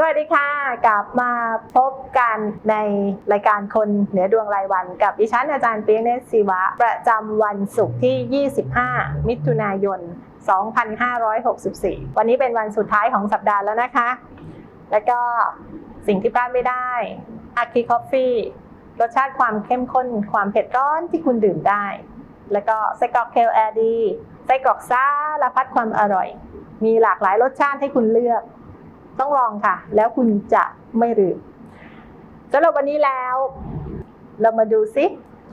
สวัสดีค่ะ กลับมาพบกันในรายการคนเหนือดวงรายวัน กับดิฉันอาจารย์เปียกเนตรศิวะ ประจำวันศุกร์ที่ 25 มิถุนายน 2564 วันนี้เป็นวันสุดท้ายของสัปดาห์แล้วนะคะ แล้วก็สิ่งที่พลาดไม่ได้อาคิคอฟฟี่รสชาติความเข้มข้น ความเผ็ดร้อนที่คุณดื่มได้ แล้วก็ไส้กรอกเคลแอร์ดีไส้กรอกซ่าละพัดความอร่อย มีหลากหลายรสชาติให้คุณเลือก ต้องลองค่ะ แล้วคุณจะไม่ลืมสำหรับวันนี้แล้ว เรามาดูซิ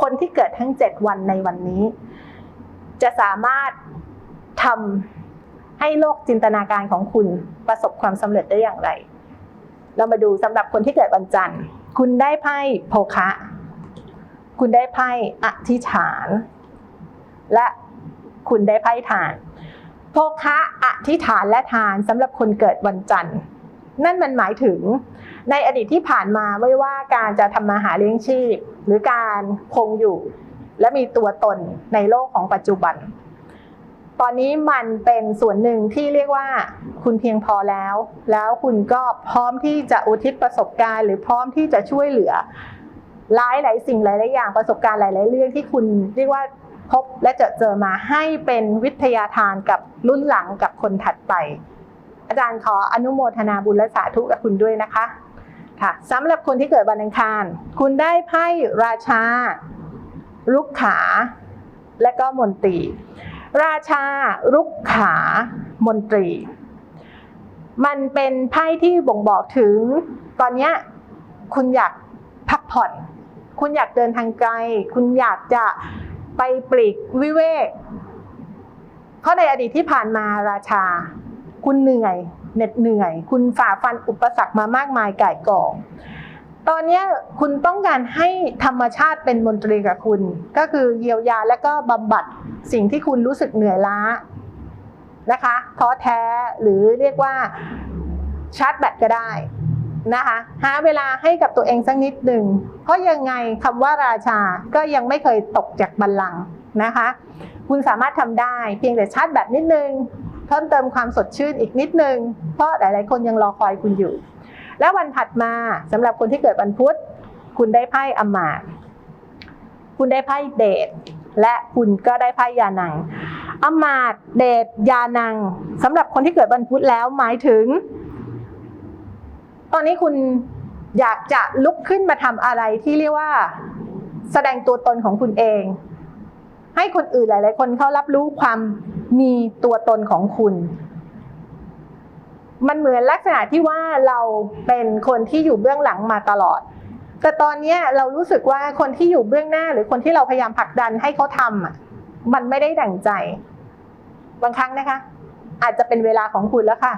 คนที่เกิดทั้ง 7 วันในวันนี้ จะสามารถทำให้โลกจินตนาการของคุณประสบความสำเร็จได้อย่างไร เรามาดูสำหรับคนที่เกิดวันจันทร์ คุณได้ไพ่โภคะ คุณได้ไพ่อธิษฐาน และคุณได้ไพ่ทาน โภคะอธิษฐานและทานสำหรับคนเกิดวันจันทร์ นั่นมันหมายถึง ในอดีตที่ผ่านมาไม่ว่าการจะทำมาหาเลี้ยงชีพ หรือการคงอยู่ และมีตัวตนในโลกของปัจจุบัน ตอนนี้มันเป็นส่วนหนึ่งที่เรียกว่า คุณเพียงพอแล้ว แล้วคุณก็พร้อมที่จะอุทิศประสบการณ์ หรือพร้อมที่จะช่วยเหลือหลายหลายสิ่งหลายหลายอย่างประสบการณ์หลายๆเรื่องที่คุณเรียกว่า พบและเจอเจอมาให้เป็นวิทยาทานกับรุ่นหลังกับคนถัดไป อาจารย์ขออนุโมทนาบุญและสาธุกับคุณด้วยนะคะค่ะสำหรับคนที่เกิดวันอังคาร คุณได้ไพ่ราชา ลุกขา และก็มนตรี ราชาลุกขามนตรี มันเป็นไพ่ที่บ่งบอกถึง ตอนนี้คุณอยากพักผ่อน คุณอยากเดินทางไกล คุณอยากจะ ไปปลีกวิเวก เพราะในอดีตที่ผ่านมาราชา คุณเหนื่อยเหน็ดเหนื่อย คุณฝ่าฟันอุปสรรคมามากมายก่ายกองตอนนี้คุณต้องการให้ธรรมชาติเป็นมนตรีกับคุณ ก็คือเยียวยาและก็บำบัดสิ่งที่คุณรู้สึกเหนื่อยล้านะคะท้อแท้หรือเรียกว่าชาร์จแบตก็ได้ นะคะหาเวลาให้กับตัวเองสักนิดหนึ่งเพราะยังไงคำว่าราชาก็ยังไม่เคยตกจากบัลลังก์นะคะ คุณสามารถทำได้เพียงแต่ชาร์จแบตนิดนึงเพิ่มเติมความสดชื่นอีกนิดนึง เพราะหลาย ๆ คนยังรอคอยคุณอยู่ แล้ววันถัดมาสำหรับคนที่เกิดวันพุธ คุณได้ไพ่อมาตคุณได้ไพ่เดทและคุณก็ได้ไพ่ยานังอมาตเดทยานังสำหรับคนที่เกิดวันพุธแล้วหมายถึง ตอนนี้คุณอยากจะลุกขึ้นมาทำอะไรที่เรียกว่า แสดงตัวตนของคุณเอง ให้คนอื่นหลาย ๆ คนเขารับรู้ความมีตัวตนของคุณ มันเหมือนลักษณะที่ว่าเราเป็นคนที่อยู่เบื้องหลังมาตลอด แต่ตอนนี้เรารู้สึกว่าคนที่อยู่เบื้องหน้า หรือคนที่เราพยายามผลักดันให้เขาทำมันไม่ได้ดั่งใจ บางครั้งนะคะ อาจจะเป็นเวลาของคุณแล้วค่ะ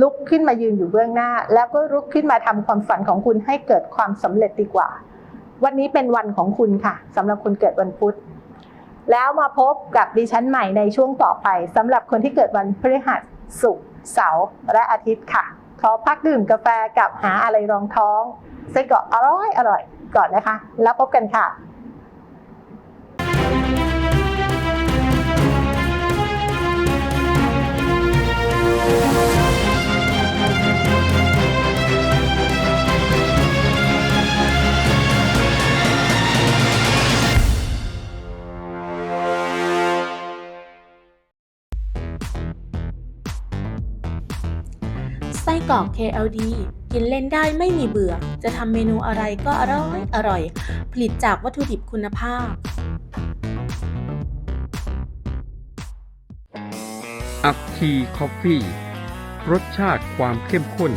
ลุกขึ้นมายืนอยู่เบื้องหน้า แล้วก็ลุกขึ้นมาทำความฝันของคุณให้เกิดความสำเร็จดีกว่า วันนี้เป็นวันของคุณค่ะสำหรับคนเกิดวันพุธ แล้วมาพบกับดิฉันใหม่ในช่วงต่อไปสำหรับคนที่เกิดวันพฤหัสศุกร์เสาร์และอาทิตย์ค่ะ ขอพักดื่มกาแฟกับหาอะไรรองท้องไส้กรอกอร่อยอร่อยก่อนนะคะ แล้วพบกันค่ะ กรอก KLD กินเล่นได้ไม่มีเบื่อ จะทำเมนูอะไรก็อร่อยอร่อย ผลิตจากวัตถุดิบคุณภาพอัคคีคอฟฟี่ รสชาติความเข้มข้น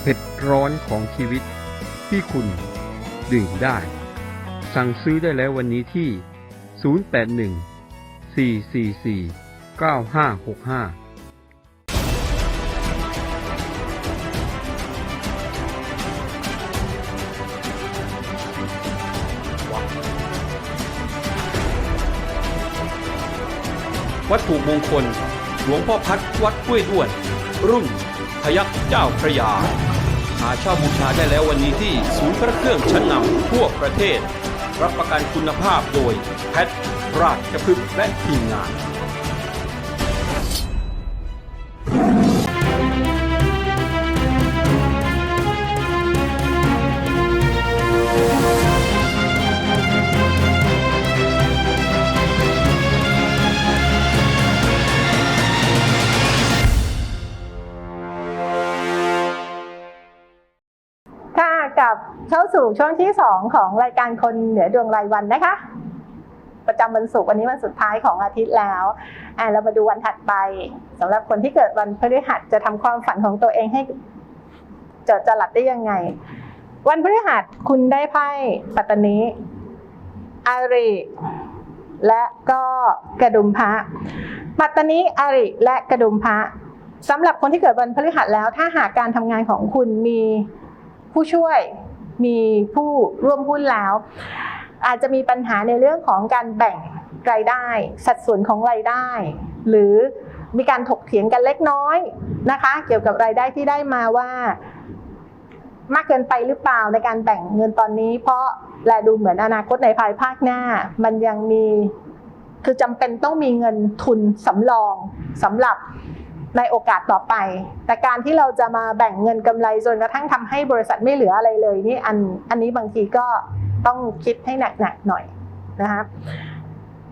เผ็ดร้อนของชีวิต ที่คุณดื่มได้ สั่งซื้อได้แล้ววันนี้ที่ 081 444 9565 วัตถุมงคล หลวงพ่อพัดวัดห้วยด้วน รุ่นพยักเจ้าพระยา หาเช่าบูชาได้แล้ววันนี้ที่ศูนย์พระเครื่องชั้นนำทั่วประเทศ รับประกันคุณภาพโดยแพทราชพฤกและทีมงาน กลับเข้าสู่ช่วงที่ 2 ของรายการคนเหนือดวงรายวันนะคะ ประจำวันศุกร์วันนี้วันสุดท้ายของอาทิตย์แล้วอะเรามาดูวันถัดไปสำหรับคนที่เกิดวันพฤหัสจะทำความฝันของตัวเองให้เจดจรัสได้ยังไง วันพฤหัสคุณได้ไพ่ปัตตานีอาริและก็กระดุมพระปัตตานีอาริและกระดุมพระสำหรับคนที่เกิดวันพฤหัสแล้ว ถ้าหากการทำงานของคุณมี ผู้ช่วยมีผู้ร่วมหุ้นแล้ว อาจจะมีปัญหาในเรื่องของการแบ่งรายได้ สัดส่วนของรายได้ หรือมีการถกเถียงกันเล็กน้อยนะคะ เกี่ยวกับรายได้ที่ได้มาว่ามากเกินไปหรือเปล่าในการแบ่งเงินตอนนี้ เพราะแลดูเหมือนอนาคตในภายภาคหน้า มันยังมีคือจำเป็นต้องมีเงินทุนสำรองสำหรับ ในโอกาสต่อไป แต่การที่เราจะมาแบ่งเงินกำไรจนกระทั่งทำให้บริษัทไม่เหลืออะไรเลยนี่อันอันนี้บางทีก็ต้องคิดให้หนักๆหน่อยนะคะ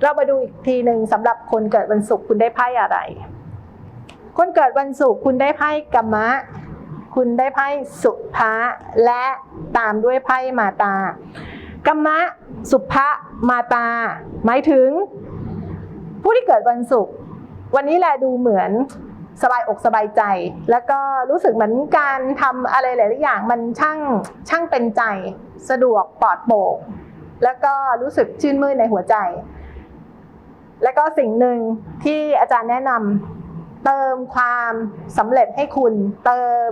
เรามาดูอีกทีหนึ่งสำหรับคนเกิดวันศุกร์คุณได้ไพ่อะไร คนเกิดวันศุกร์คุณได้ไพ่กัมมะ คุณได้ไพ่สุภะและตามด้วยไพ่มาตากัมมะสุภะมาตา หมายถึง ผู้ที่เกิดวันศุกร์วันนี้แหละดูเหมือน สบายอกสบายใจ แล้วก็รู้สึกเหมือนการทำอะไรหลายๆอย่าง มันช่างช่างเป็นใจ สะดวกปลอดโปร่งแล้วก็รู้สึกชื่นมื่นในหัวใจ แล้วก็สิ่งหนึ่งที่อาจารย์แนะนำเติมความสำเร็จให้คุณ เติม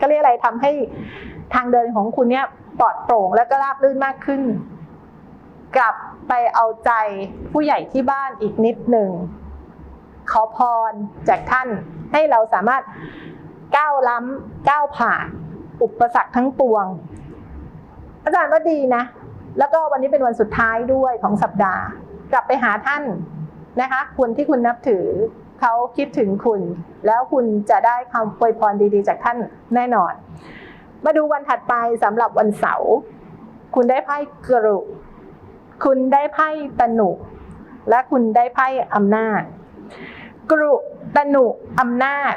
ก็เรียกอะไรทำให้ทางเดินของคุณเนี่ยปลอดโปร่งแล้วก็ราบรื่นมากขึ้น กลับไปเอาใจผู้ใหญ่ที่บ้านอีกนิดหนึ่ง ขอพรจากท่านให้เราสามารถก้าวล้ำก้าวผ่านอุปสรรคทั้งปวง อาจารย์ว่าดีนะ แล้วก็วันนี้เป็นวันสุดท้ายด้วยของสัปดาห์ กลับไปหาท่านนะคะคนที่คุณนับถือเขาคิดถึงคุณ แล้วคุณจะได้คำอวยพรดีๆ จากท่านแน่นอน มาดูวันถัดไปสำหรับวันเสาร์คุณได้ไพ่กรุ คุณได้ไพ่ตนุ และคุณได้ไพ่อำนาจ กรุตนุอำนาจ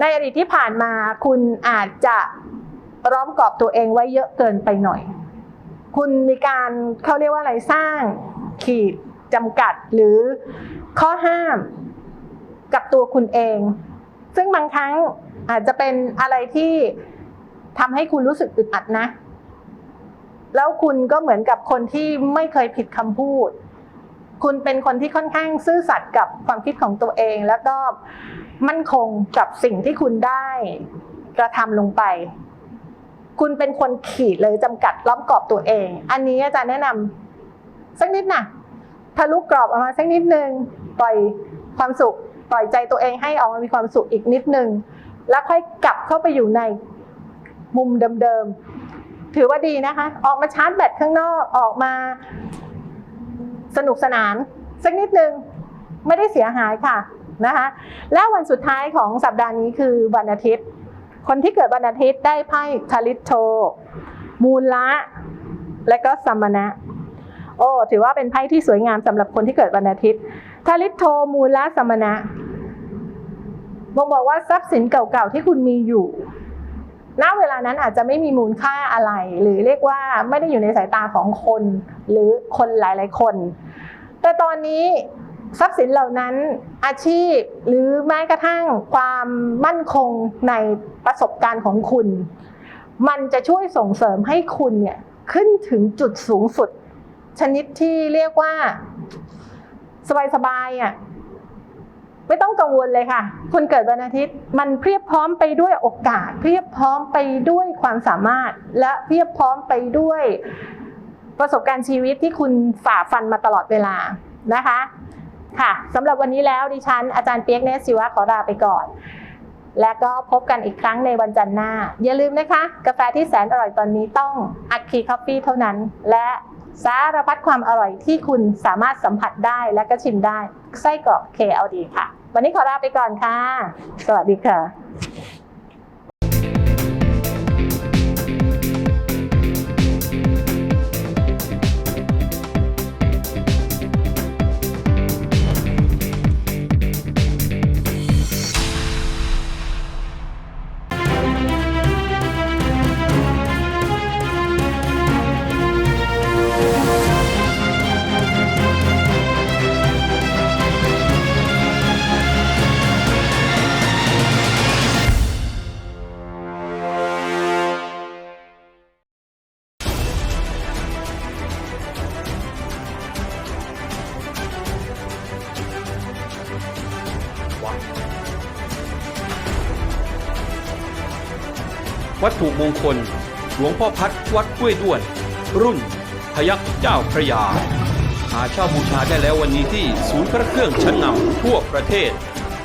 ในอดีตที่ผ่านมาคุณอาจจะร้อมกรอบตัวเองไว้เยอะเกินไปหน่อย คุณมีการเขาเรียกว่าอะไรสร้าง ขีดจำกัดหรือข้อห้ามกับตัวคุณเอง ซึ่งบางครั้งอาจจะเป็นอะไรที่ทำให้คุณรู้สึกอึดอัดนะ แล้วคุณก็เหมือนกับคนที่ไม่เคยผิดคำพูด คุณเป็นคนที่ค่อนข้างซื่อสัตย์กับความคิดของตัวเอง แล้วก็มั่นคงกับสิ่งที่คุณได้กระทำลงไป คุณเป็นคนขีดเลยจำกัดล้อมกรอบตัวเอง อันนี้อาจารย์แนะนำสักนิดนะทะลุกรอบออกมาสักนิดนึงปล่อยความสุขปล่อยใจตัวเองให้ออกมามีความสุขอีกนิดนึง แล้วค่อยกลับเข้าไปอยู่ในมุมเดิมๆ ถือว่าดีนะคะ ออกมาชาร์จแบตข้างนอก ออกมา สนุกสนานสักนิดนึงไม่ได้เสียหายค่ะนะคะและวันสุดท้ายของสัปดาห์นี้คือวันอาทิตย์ คนที่เกิดวันอาทิตย์ได้ไพ่คาลิโตมูลละและก็สัมมณะโอ้ถือว่าเป็นไพ่ที่สวยงามสำหรับคนที่เกิดวันอาทิตย์ทาริโทมูลละสัมมณะบ่งบอกว่าทรัพย์สินเก่าๆที่คุณมีอยู่ ณเวลานั้นอาจจะไม่มีมูลค่าอะไร หรือเรียกว่าไม่ได้อยู่ในสายตาของคน หรือคนหลาย ๆ คน แต่ตอนนี้ทรัพย์สินเหล่านั้นอาชีพหรือแม้กระทั่งความมั่นคงในประสบการณ์ของคุณ มันจะช่วยส่งเสริมให้คุณเนี่ยขึ้นถึงจุดสูงสุด ชนิดที่เรียกว่า สบายๆอะ ไม่ต้องกังวลเลยค่ะ คุณเกิดวันอาทิตย์ มันเพียบพร้อมไปด้วยโอกาส เพียบพร้อมไปด้วยความสามารถ และเพียบพร้อมไปด้วย ประสบการณ์ชีวิตที่คุณฝ่าฟันมาตลอดเวลานะคะค่ะสำหรับวันนี้แล้วดิฉันอาจารย์เปียกเนสศิวะขอลาไปก่อน และก็พบกันอีกครั้งในวันจันทร์หน้า อย่าลืมนะคะ กาแฟที่แสนอร่อยตอนนี้ต้องอัคคีคอฟฟี่เท่านั้น และสารพัดความอร่อยที่คุณสามารถสัมผัสได้และก็ชิมได้ไส้กรอก KLD ค่ะ วันนี้ขอลาไปก่อนค่ะ สวัสดีค่ะ วัตถุมงคล หลวงพ่อพัดวัดกล้วยด้วน รุ่น พยักเจ้าพระยา หาเช่าบูชาได้แล้ววันนี้ที่ศูนย์พระเครื่องชั้นนำทั่วประเทศ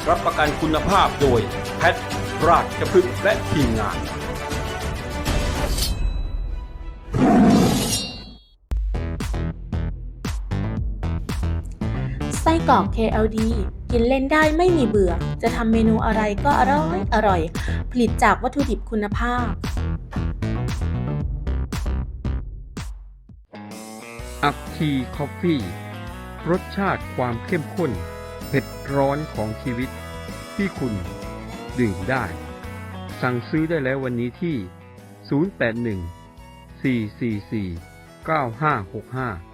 รับประกันคุณภาพโดยแพทราชพฤกษ์และทีมงาน กอก KLD กินเล่นได้ไม่มีเบื่อ จะทำเมนูอะไรก็อร่อยอร่อย ผลิตจากวัตถุดิบคุณภาพ อัพทีคอฟฟี่ รสชาติความเข้มข้น เผ็ดร้อนของชีวิต ที่คุณดื่มได้ สั่งซื้อได้แล้ววันนี้ที่ 081 444 9565